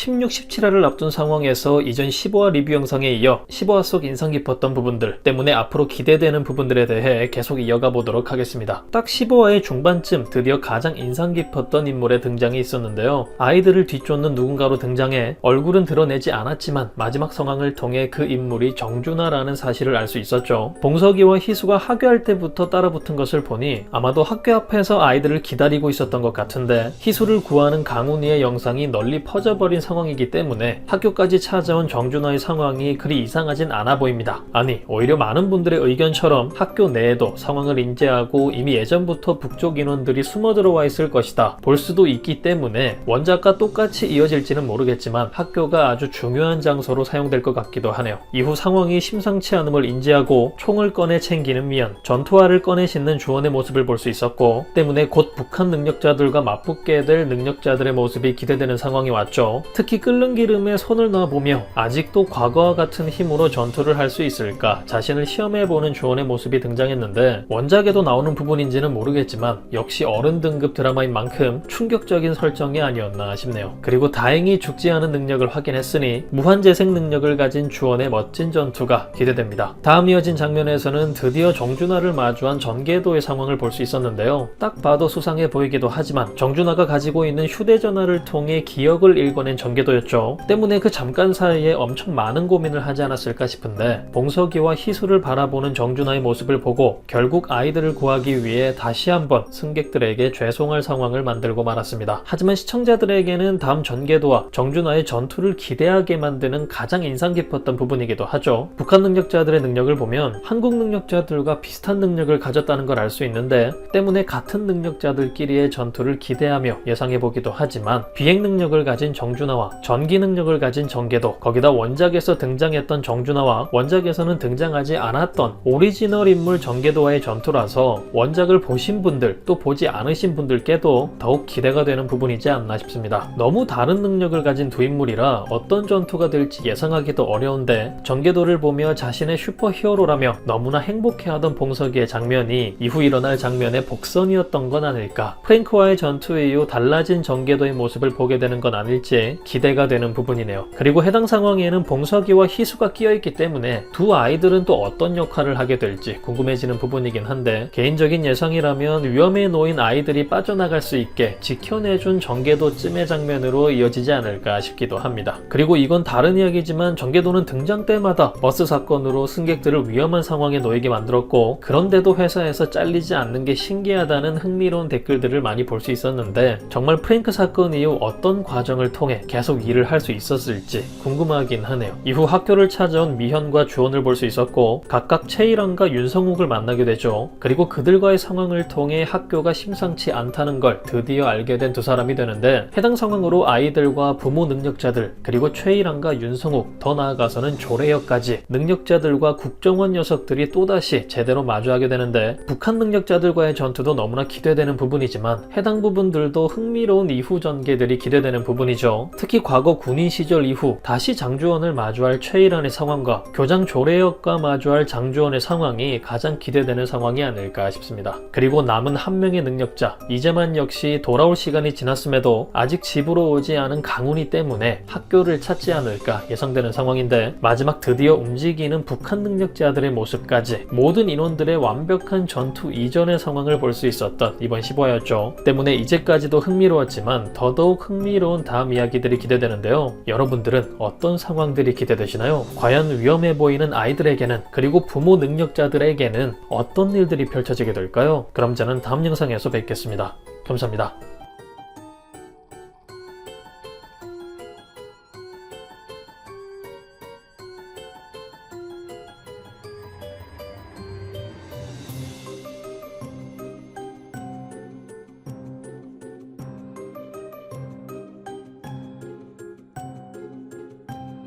16, 17화를 앞둔 상황에서 이전 15화 리뷰 영상에 이어 15화 속 인상 깊었던 부분들 때문에 앞으로 기대되는 부분들에 대해 계속 이어가 보도록 하겠습니다. 딱 15화의 중반쯤 드디어 가장 인상 깊었던 인물의 등장이 있었는데요. 아이들을 뒤쫓는 누군가로 등장해 얼굴은 드러내지 않았지만 마지막 상황을 통해 그 인물이 정준하라는 사실을 알 수 있었죠. 봉석이와 희수가 학교할 때부터 따라붙은 것을 보니 아마도 학교 앞에서 아이들을 기다리고 있었던 것 같은데 희수를 구하는 강훈이의 영상이 널리 퍼져버린 상황이기 때문에 학교까지 찾아온 정준하의 상황이 그리 이상하진 않아 보입니다. 아니 오히려 많은 분들의 의견처럼 학교 내에도 상황을 인지하고 이미 예전부터 북쪽 인원들이 숨어 들어와 있을 것이다 볼 수도 있기 때문에 원작과 똑같이 이어질지는 모르겠지만 학교가 아주 중요한 장소로 사용될 것 같기도 하네요. 이후 상황이 심상치 않음을 인지하고 총을 꺼내 챙기는 미연, 전투화를 꺼내 신는 주원의 모습을 볼 수 있었고 때문에 곧 북한 능력자들과 맞붙게 될 능력자들의 모습이 기대되는 상황이 왔죠. 특히 끓는 기름에 손을 넣어보며 아직도 과거와 같은 힘으로 전투를 할 수 있을까 자신을 시험해보는 주원의 모습이 등장했는데 원작에도 나오는 부분인지는 모르겠지만 역시 어른 등급 드라마인 만큼 충격적인 설정이 아니었나 싶네요. 그리고 다행히 죽지 않은 능력을 확인했으니 무한재생 능력을 가진 주원의 멋진 전투가 기대됩니다. 다음 이어진 장면에서는 드디어 정준하를 마주한 전개도의 상황을 볼 수 있었는데요. 딱 봐도 수상해 보이기도 하지만 정준하가 가지고 있는 휴대전화를 통해 기억을 읽어낸 전 개도였죠. 때문에 그 잠깐 사이에 엄청 많은 고민을 하지 않았을까 싶은데 봉석이와 희수를 바라보는 정준하의 모습을 보고 결국 아이들을 구하기 위해 다시 한번 승객들에게 죄송할 상황을 만들고 말았습니다. 하지만 시청자들에게는 다음 전개도와 정준하의 전투를 기대하게 만드는 가장 인상 깊었던 부분이기도 하죠. 북한 능력자들의 능력을 보면 한국 능력자들과 비슷한 능력을 가졌다는 걸 알 수 있는데 때문에 같은 능력자들끼리의 전투를 기대하며 예상해 보기도 하지만 비행 능력을 가진 정준하와 전기 능력을 가진 정계도 거기다 원작에서 등장했던 정준하와 원작에서는 등장하지 않았던 오리지널 인물 정계도와의 전투라서 원작을 보신 분들 또 보지 않으신 분들께도 더욱 기대가 되는 부분이지 않나 싶습니다. 너무 다른 능력을 가진 두 인물이라 어떤 전투가 될지 예상하기도 어려운데 정계도를 보며 자신의 슈퍼 히어로라며 너무나 행복해하던 봉석이의 장면이 이후 일어날 장면의 복선이었던 건 아닐까. 프랭크와의 전투 이후 달라진 정계도의 모습을 보게 되는 건 아닐지 기대가 되는 부분이네요. 그리고 해당 상황에는 봉석이와 희수가 끼어있기 때문에 두 아이들은 또 어떤 역할을 하게 될지 궁금해지는 부분이긴 한데 개인적인 예상이라면 위험에 놓인 아이들이 빠져나갈 수 있게 지켜내준 정계도 찜의 장면으로 이어지지 않을까 싶기도 합니다. 그리고 이건 다른 이야기지만 정계도는 등장 때마다 버스 사건으로 승객들을 위험한 상황에 놓이게 만들었고 그런데도 회사에서 잘리지 않는 게 신기하다는 흥미로운 댓글들을 많이 볼 수 있었는데 정말 프랭크 사건 이후 어떤 과정을 통해 계속 일을 할 수 있었을지 궁금하긴 하네요. 이후 학교를 찾아온 미현과 주원을 볼 수 있었고 각각 최일환과 윤성욱을 만나게 되죠. 그리고 그들과의 상황을 통해 학교가 심상치 않다는 걸 드디어 알게 된 두 사람이 되는데 해당 상황으로 아이들과 부모 능력자들 그리고 최일환과 윤성욱 더 나아가서는 조례혁까지 능력자들과 국정원 녀석들이 또다시 제대로 마주하게 되는데 북한 능력자들과의 전투도 너무나 기대되는 부분이지만 해당 부분들도 흥미로운 이후 전개들이 기대되는 부분이죠. 특히 과거 군인 시절 이후 다시 장주원을 마주할 최일환의 상황과 교장 조례혁과 마주할 장주원의 상황이 가장 기대되는 상황이 아닐까 싶습니다. 그리고 남은 한 명의 능력자 이재만 역시 돌아올 시간이 지났음에도 아직 집으로 오지 않은 강훈이 때문에 학교를 찾지 않을까 예상되는 상황인데 마지막 드디어 움직이는 북한 능력자들의 모습까지 모든 인원들의 완벽한 전투 이전의 상황을 볼 수 있었던 이번 15화였죠. 때문에 이제까지도 흥미로웠지만 더더욱 흥미로운 다음 이야기 들이 기대되는데요. 여러분들은 어떤 상황들이 기대되시나요? 과연 위험해 보이는 아이들에게는 그리고 부모 능력자들에게는 어떤 일들이 펼쳐지게 될까요? 그럼 저는 다음 영상에서 뵙겠습니다. 감사합니다.